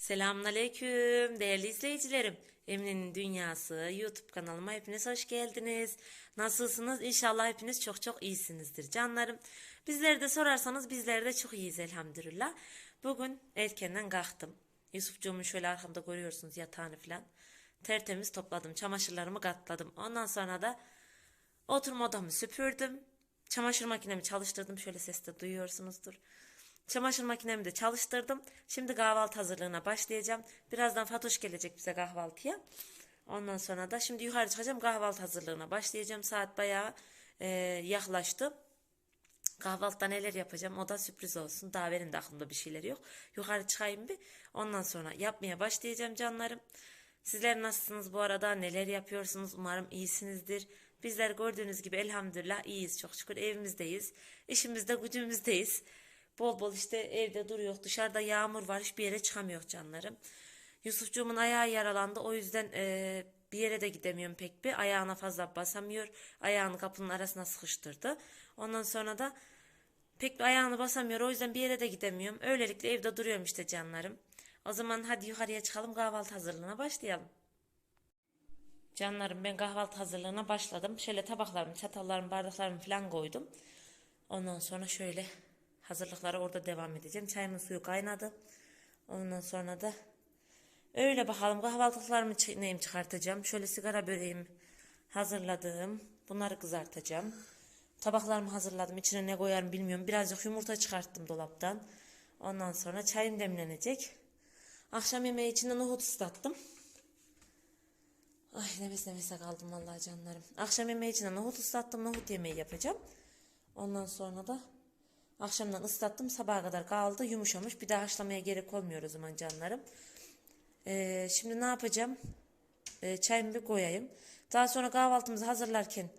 Selamünaleyküm değerli izleyicilerim. Emine'nin Dünyası YouTube kanalıma hepiniz hoş geldiniz. Nasılsınız? İnşallah hepiniz çok çok iyisinizdir canlarım. Bizleri de sorarsanız bizler de çok iyiyiz elhamdülillah. Bugün erkenden kalktım. Yusufcuğumu şöyle arkamda görüyorsunuz yatağını falan. Tertemiz topladım. Çamaşırlarımı katladım. Ondan sonra da oturma odamı süpürdüm. Çamaşır makinemi çalıştırdım. Şöyle ses de duyuyorsunuzdur. Çamaşır makinemi de çalıştırdım. Şimdi kahvaltı hazırlığına başlayacağım. Birazdan Fatoş gelecek bize kahvaltıya. Ondan sonra da şimdi yukarı çıkacağım kahvaltı hazırlığına başlayacağım. Saat bayağı e, yaklaştı. Kahvaltıda neler yapacağım o da sürpriz olsun. Daha benim de aklımda bir şeyler yok. Yukarı çıkayım bir. Ondan sonra yapmaya başlayacağım canlarım. Sizler nasılsınız bu arada? Neler yapıyorsunuz? Umarım iyisinizdir. Bizler gördüğünüz gibi elhamdülillah iyiyiz çok şükür. Evimizdeyiz. İşimizde gücümüzdeyiz. Bol bol işte evde duruyor. Dışarıda yağmur var. Hiçbir yere çıkamıyor canlarım. Yusufcuğumun ayağı yaralandı. O yüzden eee, bir yere de gidemiyorum pek bir. Ayağına fazla basamıyor. Ayağını kapının arasına sıkıştırdı. Ondan sonra da pek bir ayağını basamıyor. O yüzden bir yere de gidemiyorum. Öylelikle evde duruyorum işte canlarım. O zaman hadi yukarıya çıkalım kahvaltı hazırlığına başlayalım. Canlarım ben kahvaltı hazırlığına başladım. Şöyle tabaklarımı, çatallarımı, bardaklarımı falan koydum. Ondan sonra şöyle hazırlıklara orada devam edeceğim. Çayımın suyu kaynadı. Ondan sonra da öyle bakalım kahvaltılıklarımı neyim çıkartacağım. Şöyle sigara böreğimi hazırladım. Bunları kızartacağım. Tabaklarımı hazırladım. İçine ne koyarım bilmiyorum. Birazcık yumurta çıkarttım dolaptan. Ondan sonra çayım demlenecek. Akşam yemeği içinde nohut ıslattım. Ay nefes nefese kaldım vallahi canlarım. Akşam yemeği içinde nohut ıslattım. Nohut yemeği yapacağım. Ondan sonra da akşamdan ıslattım. Sabaha kadar kaldı. Yumuşamış. Bir daha haşlamaya gerek olmuyor o zaman canlarım. Ee, şimdi ne yapacağım? Ee, çayımı bir koyayım. Daha sonra kahvaltımızı hazırlarken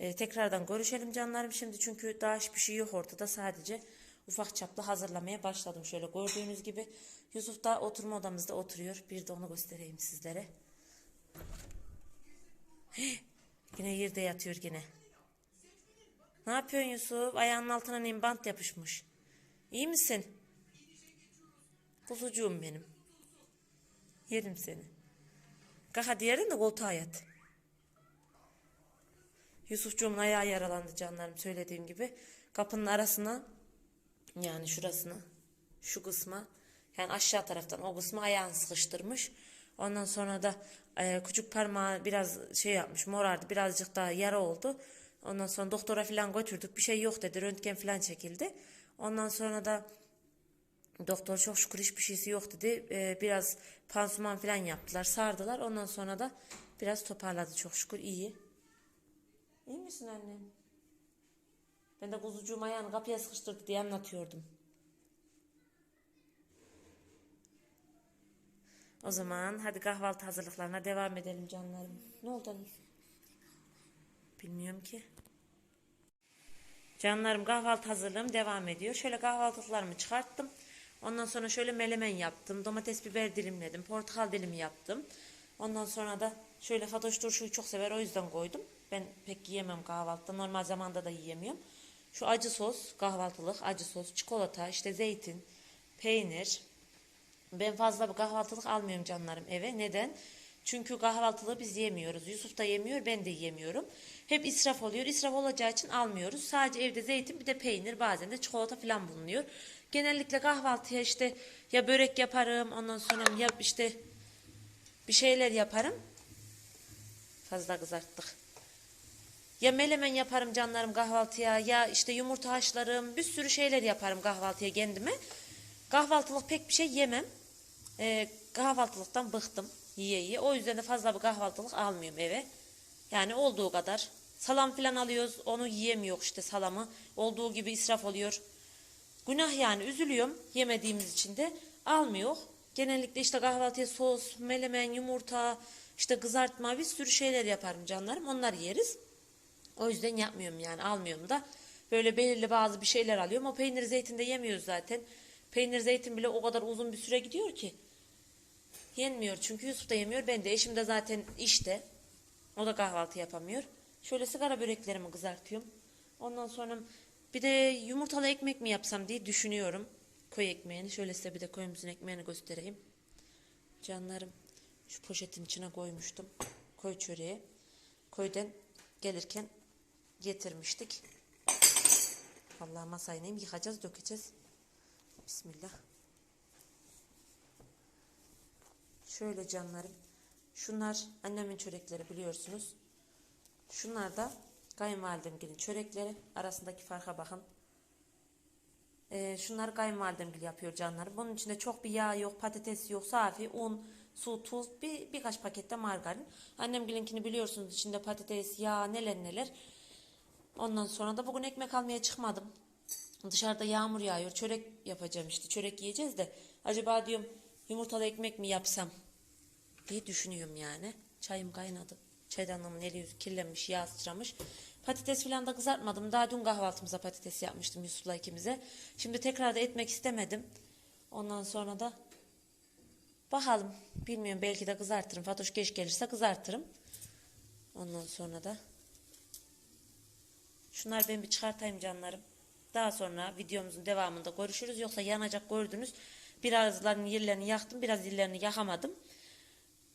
e, tekrardan görüşelim canlarım. Şimdi çünkü daha hiçbir şey yok ortada. Sadece ufak çaplı hazırlamaya başladım. Şöyle gördüğünüz gibi Yusuf da oturma odamızda oturuyor. Bir de onu göstereyim sizlere. Yine yerde yatıyor yine. Ne yapıyorsun Yusuf? Ayağının altına neyim bant yapışmış. İyi misin? Kuzucuğum benim. Yerim seni. Kalk hadi yerin de koltuğa yat. Yusufcuğumun ayağı yaralandı canlarım söylediğim gibi. Kapının arasına yani şurasına şu kısma yani aşağı taraftan o kısmı ayağını sıkıştırmış. Ondan sonra da e, küçük parmağı biraz şey yapmış morardı birazcık daha yara oldu. Ondan sonra doktora falan götürdük bir şey yok dedi röntgen falan çekildi. Ondan sonra da doktor çok şükür hiçbir şeysi yok dedi. E, biraz pansuman falan yaptılar sardılar. Ondan sonra da biraz toparladı çok şükür iyi. İyi misin annem? Ben de kuzucuğum ayağını kapıya sıkıştırdı diye anlatıyordum. O zaman hadi kahvaltı hazırlıklarına devam edelim canlarım. Ne oldu anne? Bilmiyorum ki. Canlarım kahvaltı hazırlığım devam ediyor. Şöyle kahvaltılıklarımı çıkarttım. Ondan sonra şöyle melemen yaptım. Domates biber dilimledim. Portakal dilimi yaptım. Ondan sonra da şöyle fatoş turşuyu çok sever o yüzden koydum. Ben pek yiyemem kahvaltıda. Normal zamanda da yiyemiyorum. Şu acı sos, kahvaltılık acı sos, çikolata, işte zeytin, peynir. Ben fazla bir kahvaltılık almıyorum canlarım eve. Neden? Çünkü kahvaltılığı biz yemiyoruz. Yusuf da yemiyor, ben de yemiyorum. Hep israf oluyor. İsraf olacağı için almıyoruz. Sadece evde zeytin bir de peynir bazen de çikolata falan bulunuyor. Genellikle kahvaltıya işte ya börek yaparım ondan sonra ya işte bir şeyler yaparım. Fazla kızarttık. Ya melemen yaparım canlarım kahvaltıya ya işte yumurta haşlarım bir sürü şeyler yaparım kahvaltıya kendime. Kahvaltılık pek bir şey yemem. Ee, kahvaltılıktan bıktım yiye yiye. O yüzden de fazla bir kahvaltılık almıyorum eve. Yani olduğu kadar. Salam falan alıyoruz onu yiyemiyor işte salamı. Olduğu gibi israf oluyor. Günah yani üzülüyorum yemediğimiz için de almıyor. Genellikle işte kahvaltıya sos, melemen, yumurta, işte kızartma bir sürü şeyler yaparım canlarım. Onları yeriz. O yüzden yapmıyorum yani almıyorum da. Böyle belirli bazı bir şeyler alıyorum. O peynir zeytin de yemiyoruz zaten. Peynir zeytin bile o kadar uzun bir süre gidiyor ki. Yenmiyor çünkü Yusuf da yemiyor. Ben de eşim de zaten işte. O da kahvaltı yapamıyor. Şöyle sigara böreklerimi kızartıyorum. Ondan sonra bir de yumurtalı ekmek mi yapsam diye düşünüyorum. Köy ekmeğini. Şöyle size bir de köyümüzün ekmeğini göstereyim. Canlarım şu poşetin içine koymuştum. Koy çöreği. Köyden gelirken getirmiştik. Vallahi masayı neyim yıkacağız dökeceğiz. Bismillah. Şöyle canlarım. Şunlar annemin çörekleri biliyorsunuz. Şunlar da kayınvalidemgilin çörekleri. Arasındaki farka bakın. Ee, şunları kayınvalidemgil yapıyor canlarım. Bunun içinde çok bir yağ yok, patates yok, safi, un, su, tuz, bir, birkaç pakette margarin. Annemgilinkini biliyorsunuz içinde patates, yağ, neler neler. Ondan sonra da bugün ekmek almaya çıkmadım. Dışarıda yağmur yağıyor. Çörek yapacağım işte. Çörek yiyeceğiz de. Acaba diyorum yumurtalı ekmek mi yapsam diye düşünüyorum yani. Çayım kaynadı. Çaydanlığımın eli yüzü kirlenmiş, yağ sıçramış. Patates falan da kızartmadım. Daha dün kahvaltımıza patates yapmıştım Yusuf'la ikimize. Şimdi tekrar da etmek istemedim. Ondan sonra da bakalım. Bilmiyorum belki de kızartırım. Fatoş geç gelirse kızartırım. Ondan sonra da Şunları ben bir çıkartayım canlarım. Daha sonra videomuzun devamında görüşürüz. Yoksa yanacak gördünüz. Birazlarının yerlerini yaktım. Biraz yerlerini yakamadım.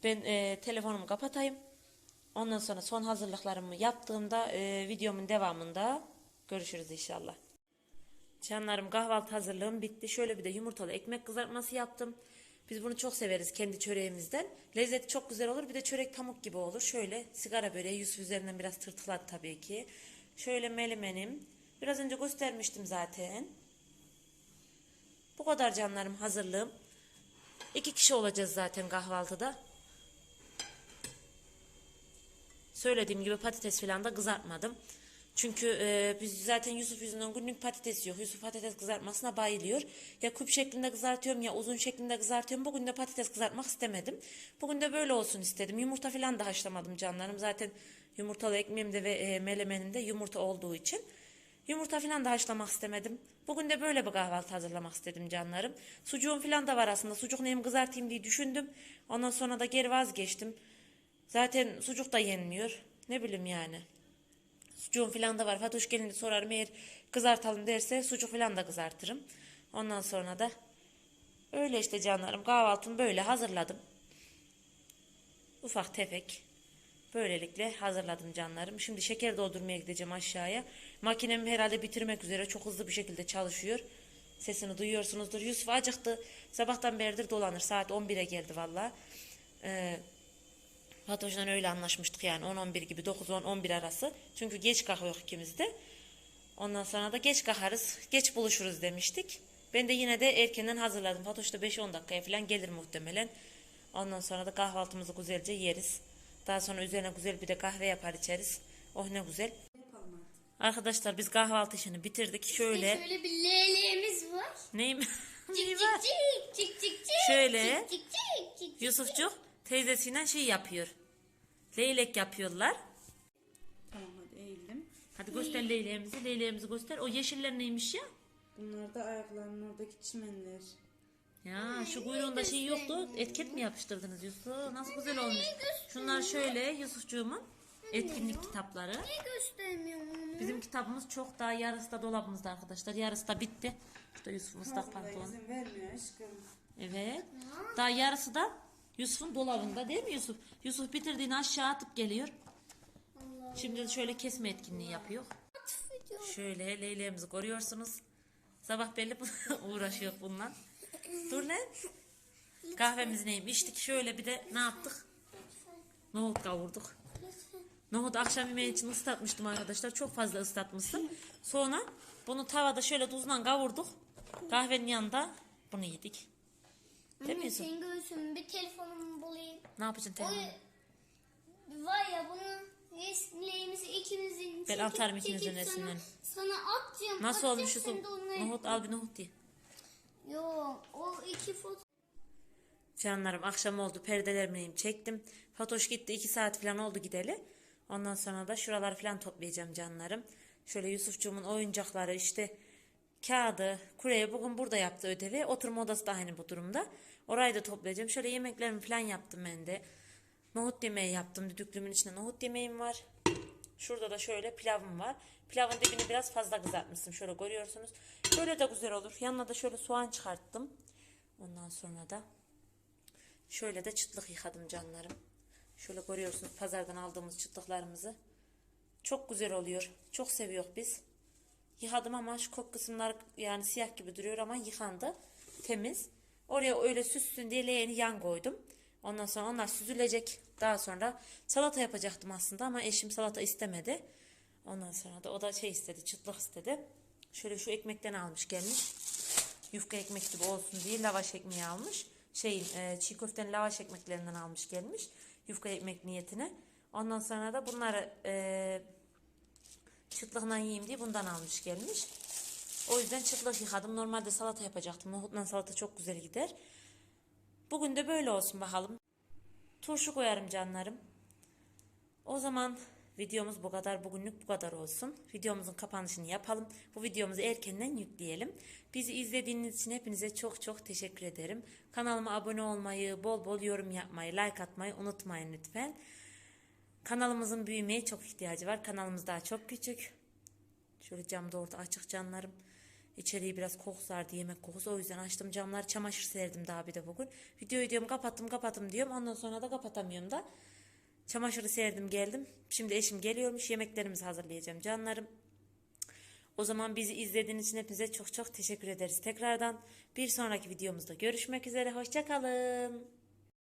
Ben e, telefonumu kapatayım. Ondan sonra son hazırlıklarımı yaptığımda e, videomun devamında görüşürüz inşallah. Canlarım kahvaltı hazırlığım bitti. Şöyle bir de yumurtalı ekmek kızartması yaptım. Biz bunu çok severiz kendi çöreğimizden. Lezzeti çok güzel olur. Bir de çörek pamuk gibi olur. Şöyle sigara böreği Yusuf üzerinden biraz tırtıkladı tabii ki. Şöyle melemenim. Biraz önce göstermiştim zaten. Bu kadar canlarım hazırlığım. İki kişi olacağız zaten kahvaltıda. Söylediğim gibi patates falan da kızartmadım. Çünkü e, biz zaten Yusuf yüzünden günlük patates yok. Yusuf patates kızartmasına bayılıyor. Ya küp şeklinde kızartıyorum ya uzun şeklinde kızartıyorum. Bugün de patates kızartmak istemedim. Bugün de böyle olsun istedim. Yumurta falan da haşlamadım canlarım. Zaten yumurtalı ekmeğimde ve e, melemenimde yumurta olduğu için. Yumurta falan da haşlamak istemedim. Bugün de böyle bir kahvaltı hazırlamak istedim canlarım. Sucuğum falan da var aslında. Sucuk neyim kızartayım diye düşündüm. Ondan sonra da geri vazgeçtim. Zaten sucuk da yenmiyor. Ne bileyim yani. Sucuğum falan da var. Fatoş gelince sorarım eğer kızartalım derse sucuk falan da kızartırım. Ondan sonra da öyle işte canlarım kahvaltımı böyle hazırladım. Ufak tefek. Böylelikle hazırladım canlarım. Şimdi şeker doldurmaya gideceğim aşağıya. Makinem herhalde bitirmek üzere çok hızlı bir şekilde çalışıyor. Sesini duyuyorsunuzdur. Yusuf acıktı. Sabahtan beridir dolanır. Saat 11'e geldi valla. Ee, Fatoş'la öyle anlaşmıştık yani 10-11 gibi 9-10-11 arası. Çünkü geç kalkıyor ikimiz de. Ondan sonra da geç kalkarız, geç buluşuruz demiştik. Ben de yine de erkenden hazırladım. Fatoş da 5-10 dakikaya falan gelir muhtemelen. Ondan sonra da kahvaltımızı güzelce yeriz. Daha sonra üzerine güzel bir de kahve yapar içeriz. Oh ne güzel. Arkadaşlar biz kahvaltı işini bitirdik. Şöyle Şöyle bir leleğimiz var. neyim? Neyi Cik cik cik cik cik cik. Şöyle. Cik cik cik cik. Yusufcuk teyzesiyle şey yapıyor. Leylek yapıyorlar. Tamam hadi eğildim. Hadi göster leyleğimizi. Leyleğimizi göster. O yeşiller neymiş ya? Bunlar da ayaklarının oradaki çimenler. Ya şu kuyruğunda şey yoktu. Etiket mi yapıştırdınız Yusuf? Nasıl güzel olmuş. Şunlar şöyle Yusufcuğumun etkinlik kitapları. Ne göstermiyorum? Bizim kitabımız çok daha yarısı da dolabımızda arkadaşlar. Yarısı da bitti. Şurada Yusuf'un ıslak Fazla pantolonu. izin vermiyor aşkım. Evet. Daha yarısı da Yusuf'un dolabında değil mi Yusuf? Yusuf bitirdiğini aşağı atıp geliyor. Şimdi de şöyle kesme etkinliği yapıyor. Şöyle leyleğimizi görüyorsunuz. Sabah belli uğraşıyor bununla. Dur lan. Kahvemizi neyim içtik. Şöyle bir de ne yaptık? Nohut kavurduk. Nohut akşam yemeği için ıslatmıştım arkadaşlar. Çok fazla ıslatmıştım. Sonra bunu tavada şöyle tuzla kavurduk. Kahvenin yanında bunu yedik. Değil mi Anne Yusuf? sen görsün bir telefonumu bulayım. Ne yapacaksın telefonu? var ya bunu resmlerimizi ikimizin Ben çekip atarım çekip ikinizin sana- resimlerini. Sana atacağım. Nasıl atacağım, olmuş sen Yusuf? de onları- Nohut al bir nohut diye. Yo o iki foto. Canlarım akşam oldu perdelerimi çektim. Fatoş gitti iki saat falan oldu gideli. Ondan sonra da şuraları falan toplayacağım canlarım. Şöyle Yusufcuğumun oyuncakları işte kağıdı, kureye bugün burada yaptı ödevi. Oturma odası da aynı bu durumda. Orayı da toplayacağım. Şöyle yemeklerimi falan yaptım ben de. Nohut yemeği yaptım. Düdüklümün içinde nohut yemeğim var. Şurada da şöyle pilavım var. Pilavın dibini biraz fazla kızartmıştım. Şöyle görüyorsunuz. Böyle de güzel olur. Yanına da şöyle soğan çıkarttım. Ondan sonra da Şöyle de çıtlık yıkadım canlarım. Şöyle görüyorsunuz pazardan aldığımız çıtlıklarımızı. Çok güzel oluyor. Çok seviyor biz. Yıkadım ama şu kok kısımlar yani siyah gibi duruyor ama yıkandı. Temiz. Oraya öyle süssün diye leğeni yan koydum. Ondan sonra onlar süzülecek. Daha sonra salata yapacaktım aslında ama eşim salata istemedi. Ondan sonra da o da şey istedi, çıtlık istedi. Şöyle şu ekmekten almış gelmiş. Yufka ekmek gibi olsun diye lavaş ekmeği almış. Şeyin e, çiğ köftenin lavaş ekmeklerinden almış gelmiş. Yufka ekmek niyetine. Ondan sonra da bunları e, çıtlığından yiyeyim diye bundan almış gelmiş. O yüzden çıtlık yıkadım. Normalde salata yapacaktım. Nohutla salata çok güzel gider. Bugün de böyle olsun bakalım. Turşu koyarım canlarım. O zaman videomuz bu kadar. Bugünlük bu kadar olsun. Videomuzun kapanışını yapalım. Bu videomuzu erkenden yükleyelim. Bizi izlediğiniz için hepinize çok çok teşekkür ederim. Kanalıma abone olmayı, bol bol yorum yapmayı, like atmayı unutmayın lütfen. Kanalımızın büyümeye çok ihtiyacı var. Kanalımız daha çok küçük. Şöyle cam da orada açık canlarım. İçeriği biraz kokusu vardı yemek kokusu. O yüzden açtım camları. Çamaşır serdim daha bir de bugün. Videoyu diyorum kapattım kapattım diyorum. Ondan sonra da kapatamıyorum da. Çamaşırı serdim geldim. Şimdi eşim geliyormuş. Yemeklerimizi hazırlayacağım canlarım. O zaman bizi izlediğiniz için hepinize çok çok teşekkür ederiz tekrardan. Bir sonraki videomuzda görüşmek üzere. Hoşçakalın.